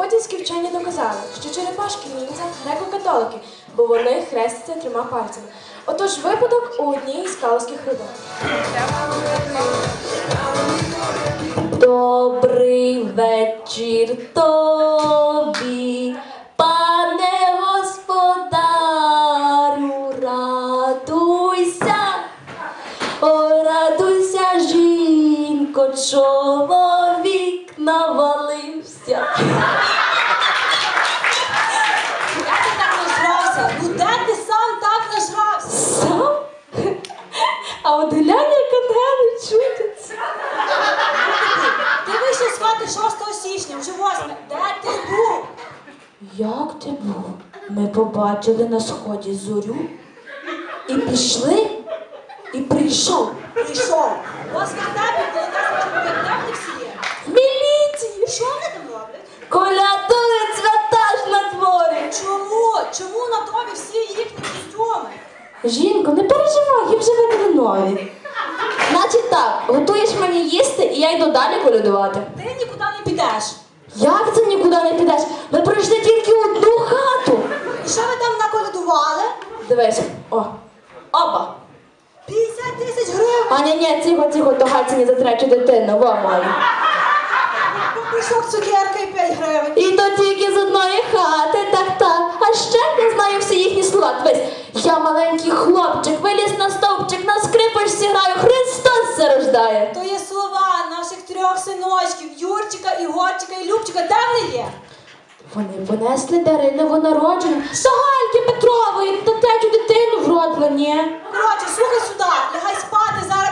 Ходінські вчені доказали, що черепашки ніндзя греко-католики, бо вони хрестяться трьома пальцями. Отож випадок у одній із калузьких родин. Добрий вечір тобі, навалився. Де ти так нажрався? Ну де ти сам так нажрався? Сам? А от глянь, як ангели чудяться. Ти вийшов з хати 6 січня, вже 8. Де ти був? Як ти був? Ми побачили на сході зорю і пішли, і прийшов Прийшов. Вас в вертепі, коли нас чоловік, де вони всі є? в міліцію. Що вони там роблять? Колядують свята ж на дворі. Чому? Чому на тобі всі їхні костюми? Жінко, не переживай, їм вже видали нові. Значить так, готуєш мені їсти, і я йду далі колядувати. Ти нікуди не підеш. Як це нікуди не підеш? Ми пройшли тільки одну хату. І що ви там наколядували? Дивись, о, оба. 50 тисяч гривень. А ні, ні, тихо, тихо, то Гаціні за третю дитину, во мою. Мішок цукерки і 5 гривень. І то тільки з одної хати, так так. А ще я знаю всі їхні слова. Дивись, я маленький хлопчик, виліз на стовпчик, на скрипочці граю, Христос се рождає. То є слова наших трьох синочків Юрчика, Ігорчика і Любчика. Де вони є? Вони понесли дари новонародження. Сагальки Петрової, та третю дитину вродила, ні. Коротше, слухай сюди, лягай спати, зараз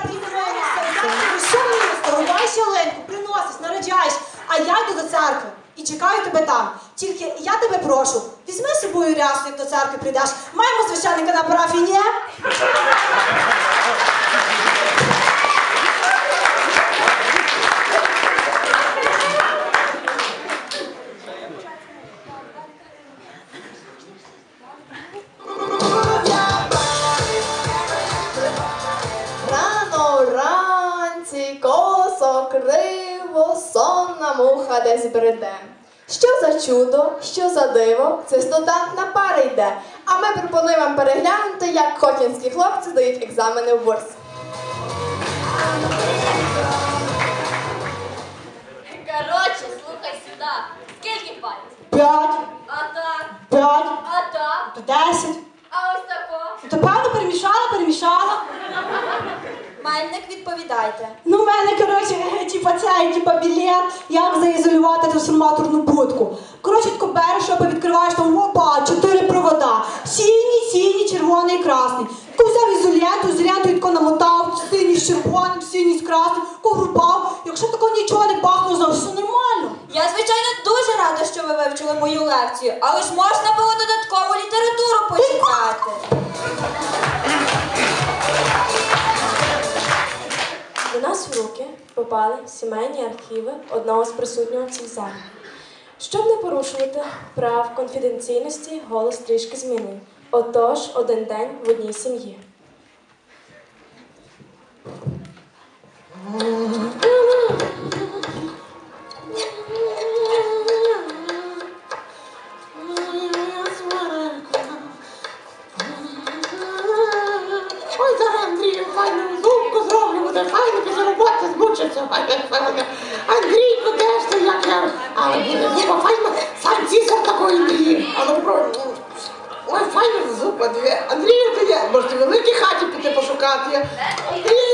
що місто, рубаєш ялинку, приносиш, наряджаєш, а я йду до церкви і чекаю тебе там. Тільки я тебе прошу, візьми собою рясу, як до церкви прийдеш. Маємо священника на парафії, ні? Рано вранці, косо, криво, сонна муха десь бреде. Що за чудо, що за диво, це студент на пари йде. А ми пропонуємо вам переглянути, як хотінські хлопці дають екзамени в бурс. Коротше, слухай сюди. Скільки пальців? П'ять, А так, п'ять, а так, десять. а ось тако. То певно перемішала, перемішала. Мельник відповідайте. Ну, в мене, коротше, типа цей, типа білет, як заізолювати трансформаторну будку. Коротше, тако береш, що відкриваєш там, опа, чотири провода. Синій, синій, червоний красний. Тако взяв ізоленту, ізоленту тако намотав, синій з червоним, синій з красним, коврупав. Якщо тако нічого не пахло, значить все нормально. Я, звичайно, дуже рада, що ви вивчили мою лекцію, але ж можна було додаткову літературу почитати. Нас в руки попали сімейні архіви одного з присутнього в цій залі. Щоб не порушувати прав конфіденційності, голос трішки змінив. Отож, один день в одній сім'ї. Ой, зараз Андрію файну зубку зроблю, буде файно після роботи змучився, ж ти як я? Але буде зуба файно, сам цісар такої не. А ну. Ой, файно зуба дві. Андрію, ти є? Може, в великій хаті піти пошукати? Андрій,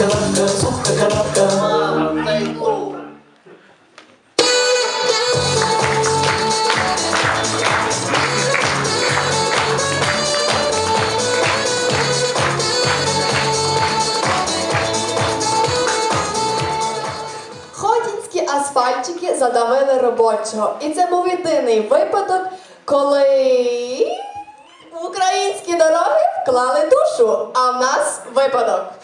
стигне! Мамо, зайду. Хотінські асфальтчики задавили робочого. І це був єдиний випадок, коли в українські дороги вклали душу, а в нас випадок.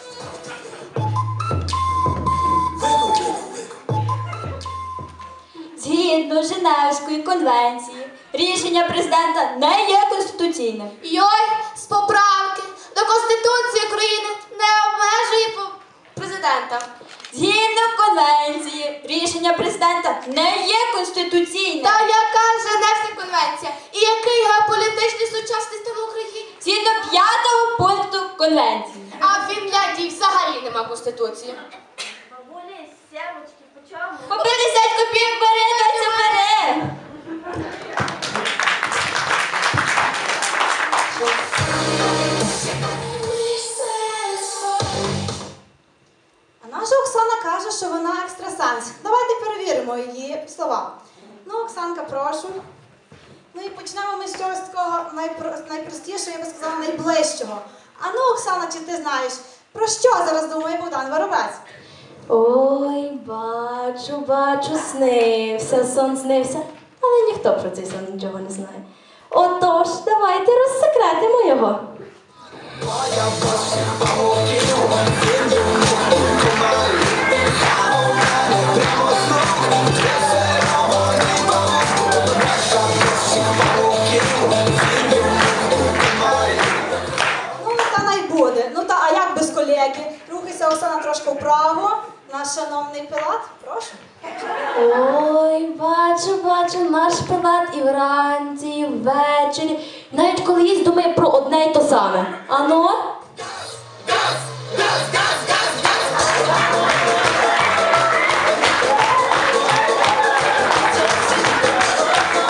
Згідно Женевської конвенції, рішення президента не є конституційним. Йой, з поправки до Конституції України не обмежує по- президента. Згідно конвенції, рішення президента не є конституційним. Та яка Женевська конвенція? І який геополітичний сучасний стан в Україні? Згідно п'ятого пункту конвенції. А в Фінляндії взагалі нема конституції. По 50 копійок наша Оксана каже, що вона екстрасенс. Давайте перевіримо її слова. Ну, Оксанка, прошу. Ну і почнемо ми з чогось такого найпростішого, я би сказала, найближчого. А ну, Оксана, чи ти знаєш, про що зараз думає Богдан Воробець? Ой, бачу, бачу, снився, сон снився, але ніхто про цей сон нічого не знає. Отож, давайте розсекретимо його. Оксана. Наш шановний пилат, прошу. Ой, бачу, бачу, наш пилат і вранці, і ввечері. Навіть коли їсть, думає про одне й то саме. Ано?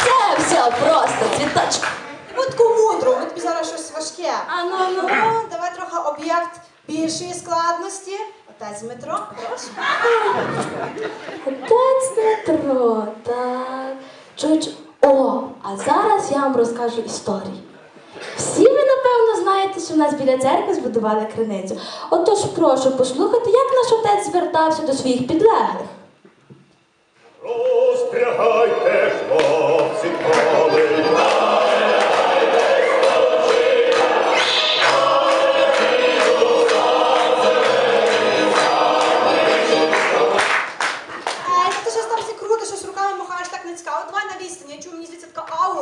Це все просто цвіточок. Будьку мудро, ми тобі зараз щось важке. Ану, Ну, ну. давай трохи об'єкт більшої складності. Отець Дмитро, прошу. Отець Дмитро, так. Чуч. О, а зараз я вам розкажу історію. Всі ви, напевно, знаєте, що в нас біля церкви збудували криницю. Отож, прошу послухати, як наш отець звертався до своїх підлеглих. Розпрягайте, хлопці,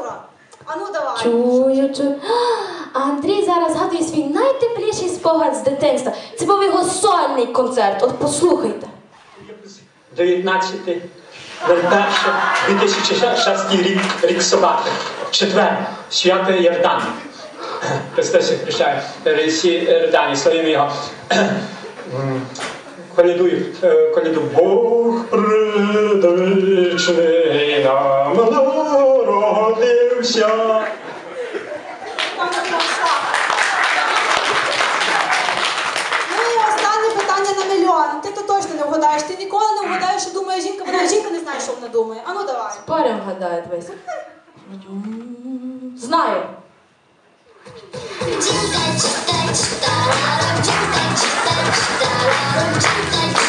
здається. А ну давай. Чую, чую. А Андрій зараз згадує свій найтепліший спогад з дитинства. Це був його сольний концерт. От послухайте. 19, 01, 2006 рік, рік собаки. Четвер, свято Йордан. Христос їх прощає. Всі Йордані, славімо його. Колядую, е. Бог предвічний нам пройшла. Ну і останнє питання на мільйон. Ти то точно не вгадаєш. Ти ніколи не вгадаєш, що думає жінка, вона жінка не знає, що вона думає. А ну давай. Парям гадає дивись. Знаю. А